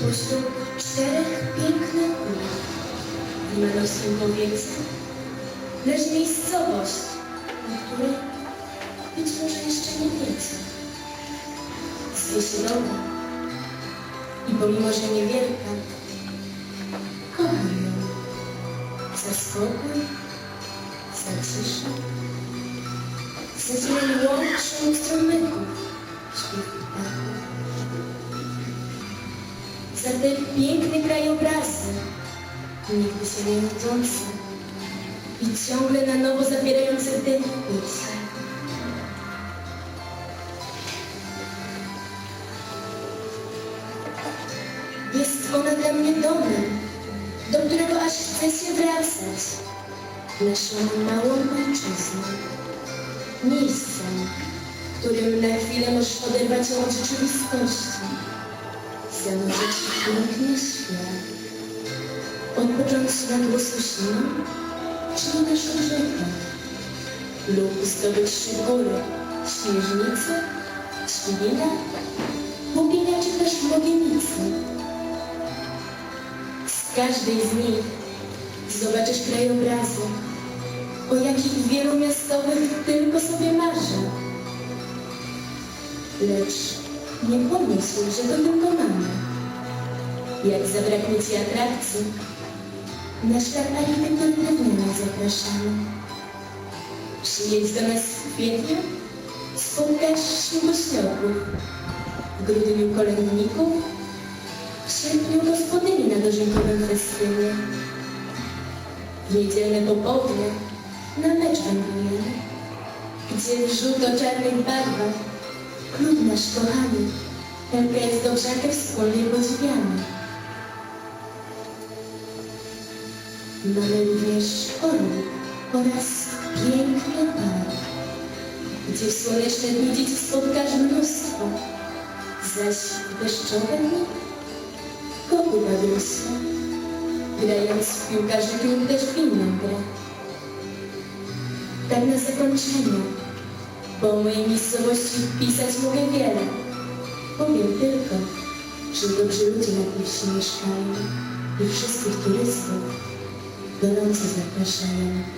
pośród czterech pięknych gór w malowskim powiecie leży miejscowość, o której być może jeszcze nie wiecie. Zwie się i pomimo, że niewielka, kocham ją za spokój, za ciszę, za dźwięk łączą strumyków, śpiew za te piękne krajobrazy, nigdy się nie nudzące i ciągle na nowo w piersiach. Jest ona dla mnie domem, do którego aż chce się wracać. Naszą małą ojczyzną. Miejscem, którym na chwilę możesz oderwać ją od rzeczywistości. Zanurzyć w piękny świat. Odpocząć nad Łosusiną, czy na naszą rzekę. Lub zdobyć się góry, śnieżnicę, świnina, Bogienia czy też Bogienicy. Z każdej z nich zobaczysz krajobrazy, o jakich wielu miastowych tylko sobie marzę. Lecz nie pomyśl, że to tylko mamy. Jak zabraknie ci atrakcji, na szlak architekturny nas zapraszamy. Przyjedź do nas w kwietniu, spotkasz śmiegośniaków, w grudniu kolejników, w sierpniu gospodyni na dożynkowym festynie. W niedzielne popołudnie na mecz wędrujemy, gdzie w żółto-czarnych barwach klub nasz kochany MKS Dobrzakę wspólnie podziwiamy. Mamy również orły oraz piękny park, gdzie w słoneczne dni dzieci spotkasz mnóstwo, zaś w deszczowe dni koty bawią grając w piłkarzyki lub też w inną grę. Tak na zakończenie, o mojej miejscowości pisać mogę wiele. Powiem tylko, że dobrzy ludzie na wsi mieszkają i wszystkich turystów gorąco zapraszają.